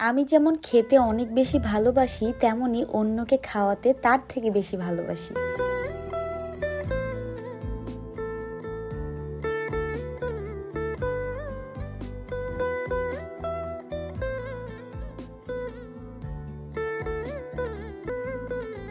আমি যেমন খেতে অনেক বেশি ভালোবাসি তেমনি অন্যকে খাওয়াতে তার থেকে বেশি ভালোবাসি।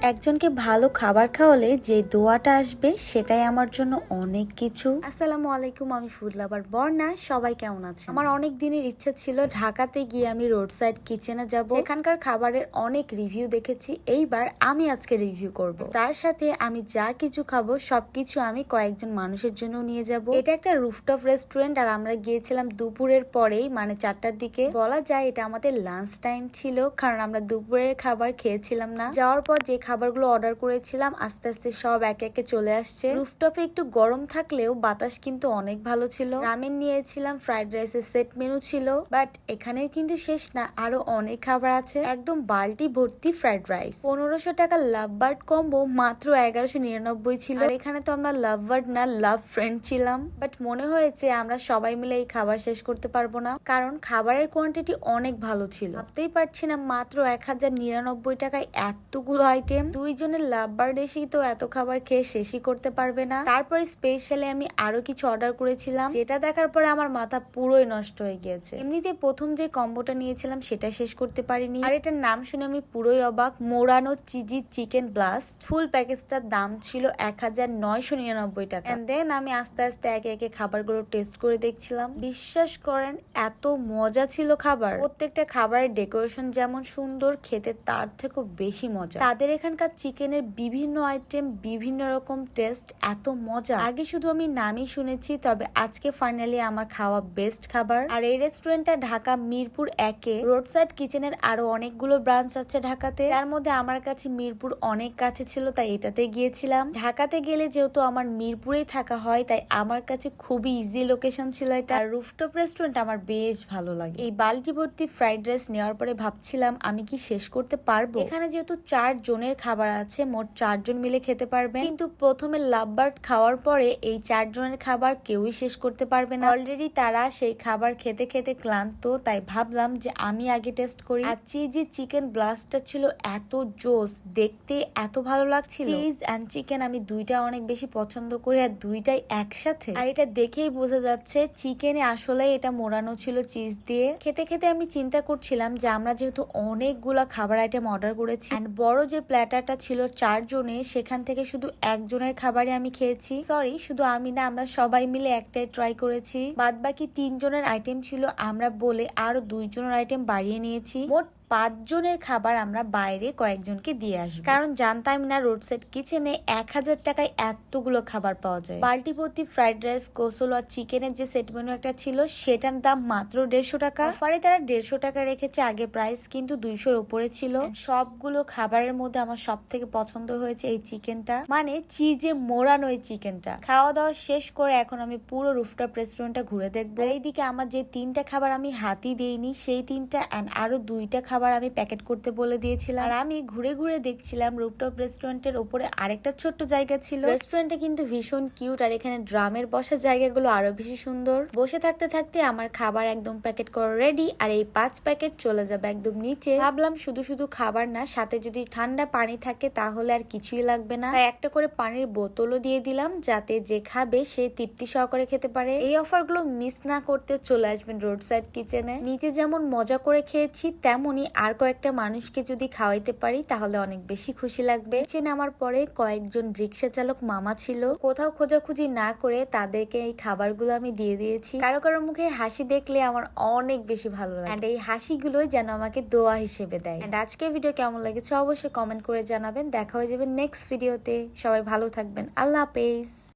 একজনকে ভালো খাবার খাওয়ালে যে দোয়াটা আসবে সেটাই আমার জন্য অনেক কিছু। আসসালামু আলাইকুম আমি ফুড লাভার বর্ণা। সবাই কেমন আছে আমার অনেক দিনের ইচ্ছা ছিল ঢাকাতে গিয়ে আমি রোড সাইড কিচেনে যাব। এখানকার খাবারের অনেক রিভিউ দেখেছি। এইবার আমি আজকে রিভিউ করব। তার সাথে আমি যা কিছু খাব সবকিছু আমি কয়েকজন মানুষের জন্য নিয়ে যাব। এটা একটা রুফটপ রেস্টুরেন্ট আর আমরা গিয়েছিলাম দুপুরের পরেই মানে চারটার দিকে। বলা যায় এটা আমাদের লাঞ্চ টাইম ছিল কারণ আমরা দুপুরের খাবার খেয়েছিলাম না। যাওয়ার পর যে খাবারগুলো অর্ডার করেছিলাম, আস্তে আস্তে সব একে একে চলে আসছে। রুফটপে একটু গরম থাকলেও বাতাস কিন্তু অনেক ভালো ছিল। রামেন নিয়েছিলাম ফ্রাইড রাইসের সেট মেনু ছিল, বাট এখানেও কিন্তু শেষ না, আরও অনেক খাবার আছে। একদম বালতি ভর্তি ফ্রাইড রাইস। পনেরোশো টাকা লাভ বার্ড কম্বো মাত্র এগারোশো নিরানব্বই ছিল। এখানে তো আমরা লাভ বার্ড না, লাভ ফ্রেন্ড ছিলাম। বাট মনে হয়েছে আমরা সবাই মিলে এই খাবার শেষ করতে পারব না, কারণ খাবারের কোয়ান্টিটি অনেক ভালো ছিল। ভাবতেই পারছি না মাত্র এক হাজার নিরানব্বই টাকায় এতগুলো আইটেম দুইজনের লাভ বার্ড এসেই তো এত খাবার খেয়ে শেষই করতে পারবে না। তারপরে স্পেশালি আমি আরও কিছু অর্ডার করেছিলাম। যেটা দেখার পরে আমার মাথা পুরোই নষ্ট হয়ে গিয়েছে। এমনিতে প্রথম যে কম্বোটা নিয়েছিলাম, সেটা শেষ করতে পারিনি। আর এটার নাম শুনে আমি পুরোই অবাক। মোরানো চিজি চিকেন ব্লাস্ট ফুল প্যাকেজটার দাম ছিল এক হাজার নয়শো নিরানব্বই টাকা। এন্ড দেন আমি আস্তে আস্তে একে একে খাবারগুলো টেস্ট করে দেখছিলাম। বিশ্বাস করেন, এত মজা ছিল খাবার। প্রত্যেকটা খাবারের ডেকোরেশন যেমন সুন্দর, খেতে তার থেকেও বেশি মজা। তাদের এখানকার চিকেনের বিভিন্ন আইটেম, বিভিন্ন রকম টেস্ট, এত মজা। আগে শুধু আমি নামই শুনেছি, তবে আজকে ফাইনালি আমার খাওয়া বেস্ট খাবার। আর এই রেস্টুরেন্টটা ঢাকা, মিরপুর একে। রোড সাইড কিচেনের আরও অনেকগুলো ব্রাঞ্চ আছে ঢাকাতে। তার মধ্যে আমার কাছে মিরপুর অনেক কাছে ছিল, তাই এটাতে গিয়েছিলাম। ঢাকাতে গেলে যেহেতু আমার মিরপুরেই থাকা হয়, তাই আমার কাছে খুবই ইজি লোকেশন ছিল এটা। আর রুফটপ রেস্টুরেন্ট আমার বেশ ভালো লাগে। এই বালতি ভর্তি ফ্রাইড রাইস নেওয়ার পরে ভাবছিলাম, আমি কি শেষ করতে পারব? এখানে যেহেতু চার জনের খাবার আছে, মোট চারজন মিলে খেতে পারবেন। কিন্তু প্রথমে লাভবার্ড খাওয়ার পরে এই চারজনের খাবার কেউই শেষ করতে পারবে না। অলরেডি তারা সেই খাবার খেতে খেতে ক্লান্ত, তাই ভাবলাম যে আমি আগে টেস্ট করি। আর চিজি চিকেন ব্লাস্টটা ছিল এত জোস, দেখতে এত ভালো লাগছিল। চিজ অ্যান্ড চিকেন আমি দুইটা অনেক বেশি পছন্দ করি আর দুইটাই একসাথে। আর এটা দেখেই বোঝা যাচ্ছে চিকেনে আসলে এটা মোড়ানো ছিল চিজ দিয়ে। খেতে খেতে আমি চিন্তা করছিলাম যে আমরা যেহেতু অনেকগুলা খাবার আইটেম অর্ডার করেছি। বড় যে প্ল্যাটারটা ছিল চারজনের সেখান থেকে শুধু একজনের খাবারই আমি খেয়েছি। সরি শুধু আমি না, আমরা সবাই মিলে একটাই ট্রাই করেছি। বাদ বাকি তিনজনের আইটেম ছিল আমরা বলে আরও দুইজনের আইটেম বাড়িয়ে নিয়েছি। মোট পাঁচজনের খাবার আমরা বাইরে কয়েকজনকে দিয়ে আসব। কারণ জানতাম না রোড সাইড কিচেনে এক হাজার টাকায় এতগুলো খাবার পাওয়া যায়। বাল্টিপতি ফ্রাইড রাইস কোসল আর চিকেনের যে সেট মেনু একটা ছিল সেটার দাম মাত্র দেড়শো টাকা। অফারে তারা দেড়শো টাকা রেখেছে আগে প্রাইস কিন্তু দুইশোর উপরে ছিল। সবগুলো খাবারের মধ্যে আমার সব থেকে পছন্দ হয়েছে এই চিকেনটা। মানে চিজে মোড়ানো এই চিকেনটা। খাওয়া দাওয়া শেষ করে এখন আমি পুরো রুফটপ রেস্টুরেন্টটা ঘুরে দেখব। এইদিকে আমার যে তিনটা খাবার আমি হাতি দেইনি সেই তিনটা অ্যান্ড আরও দুইটা খাবার আমি প্যাকেট করতে বলে দিয়েছিলাম। আর আমি ঘুরে ঘুরে দেখছিলাম রুপটপ রেস্টুরেন্টের উপরে আরেকটা ছোট্ট জায়গা ছিল। রেস্টুরেন্টে কিন্তু ভীষণ কিউট আর এখানে ড্রামের বসার জায়গাগুলো আরও বেশি সুন্দর। বসে থাকতে থাকতে আমার খাবার একদম প্যাকেট করা রেডি আর এই পাঁচ প্যাকেট চলে যাবে একদম নিচে। ভাবলাম শুধু শুধু খাবার না, সাথে যদি ঠান্ডা পানি থাকে তাহলে আর কিছুই লাগবে না। তাই একটা করে পানির বোতলও দিয়ে দিলাম যাতে যে খাবে সে তৃপ্তি সহকারে খেতে পারে। এই অফারগুলো মিস না করতে চলে আসবেন রোড সাইড কিচেনে নিচে যেমন মজা করে খেয়েছি, তেমনই আর কয়েকটা মানুষকে যদি খাওয়াইতে পারি, তাহলে অনেক বেশি খুশি লাগবে। চেন আমার পরে কয়েকজন রিক্সা চালক মামা ছিল। কোথাও খোঁজাখুঁজি না করে তাদেরকে এই খাবারগুলো আমি দিয়ে দিয়েছি। কারও কারও মুখে হাসি দেখলে আমার অনেক বেশি ভালো লাগে। And এই হাসিগুলোই যেন আমাকে দোয়া হিসেবে দেয়। And আজকের ভিডিও কেমন লেগেছে অবশ্যই কমেন্ট করে জানাবেন। দেখা হয়ে যাবে নেক্সট ভিডিওতে সবাই ভালো থাকবেন। আল্লাহ হাফেজ।